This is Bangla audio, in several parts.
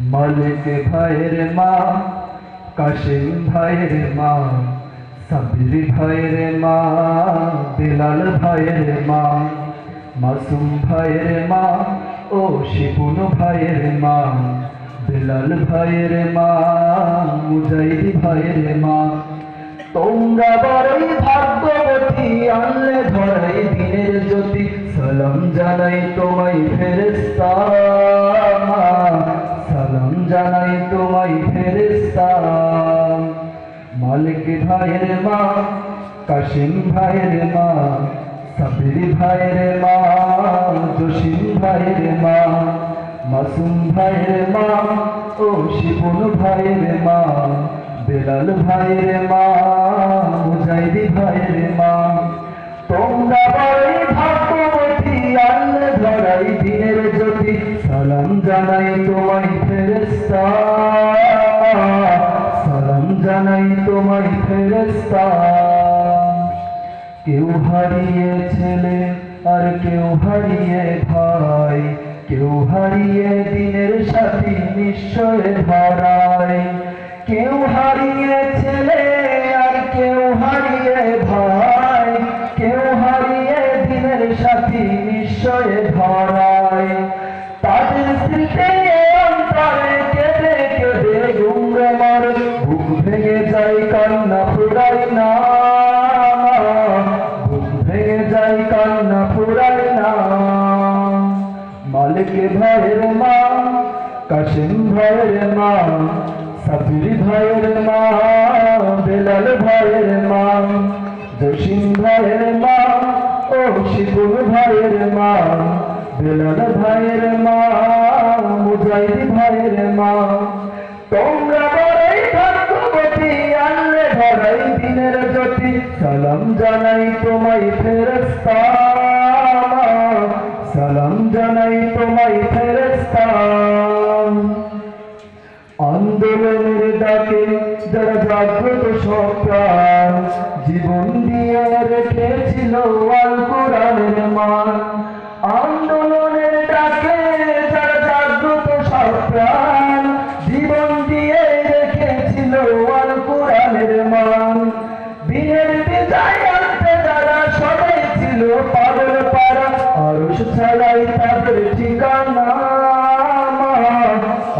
মালিক ভাইয়ের মা, কাশিম ভাইয়ের মা সাবির ভাইয়ের মা, বেলাল ভাইয়ের মা, মাসুম ভাইয়ের মা ও শিপুন ভাইয়ের মা, বেলাল ভাইয়ের মা মুজাইদ ভাইয়ের মা। তোমরা বড়ই ভাগ্যবতী, আনলে ধরাই দিনের জ্যোতি। সালাম জানাই তোমায় ফেরেস্তা জানাই তোমায় ফেরেস্তা মালিক ভাইয়ের মা কাশিম ভাইয়ের মা, সাবির ভাইয়ের মা, জসিম ভাইয়ের মা, মাসুম ভাইয়ের মা ও শিপুন ভাইয়ের মা, বেলাল ভাইয়ের মা মুজাইদি ভাইয়ের মা। তোমরা জানাই তোমায় ফেরেস্তা সালাম জানাই তোমায় ফেরেস্তা কেউ হারিয়ে ছেলে আর কেউ হারিয়ে ভাই, কেউ হারিয়ে দিনের সাথী নিশ্চয় ধরায় কেউ হারিয়ে ছেলে আর কেউ হারিয়ে ভাই, কেউ হারিয়ে দিনের সাথী নিশ্চয় ধরায় তাদের অন্তরে কেঁদে কেঁদে গুমরে মার বুক ভেঙে যায় কান্না ফুরাই না। বুক ভেঙে যায় কান্না ফুরাই না। মালিক ভাইয়ের মা কাশিম ভাইয়ের মা সাবির ভাইয়ের মা, বেলাল ভাইয়ের মা, জসিম ভাইয়ের মা, ও শিবুর ভাইয়ের মা, বেলাল ভাইয়ের মা। মুজাহিদ ভাইয়ের মা। তোমরা বড়ই ভাগ্যবতী, আনলে ধরাই দিনের জ্যোতি। সালাম জানাই তোমায় ফেরস্তা সালাম জানাই তোমায় ফেরস্তা আন্দোলনের ডাকে যারা জাগ্রত সপ্রাণ জীবন দিয়ে রেখেছিল আল কোরআনের মান ছাড়াই তাদের ঠিকানা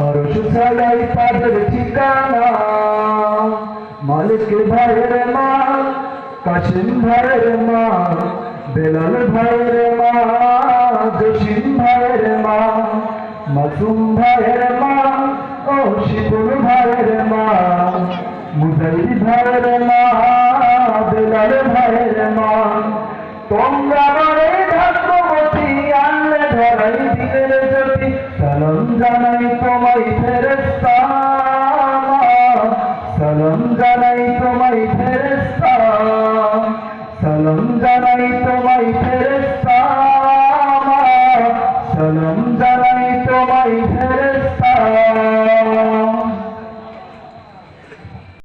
আরশ ছাড়াই তাদের ঠিকানা। মালিক ভাইয়ের মা কাশিম ভাইয়ের মা, বেলাল ভাইয়ের মা, জসিম ভাইয়ের মা, মাসুম ভাইয়ের মা ও শিবুল ভাইয়ের মা, মুজাহিদ ভাইয়ের মা, বেলাল ভাইয়ের মা। তোমরা Kalau tak naik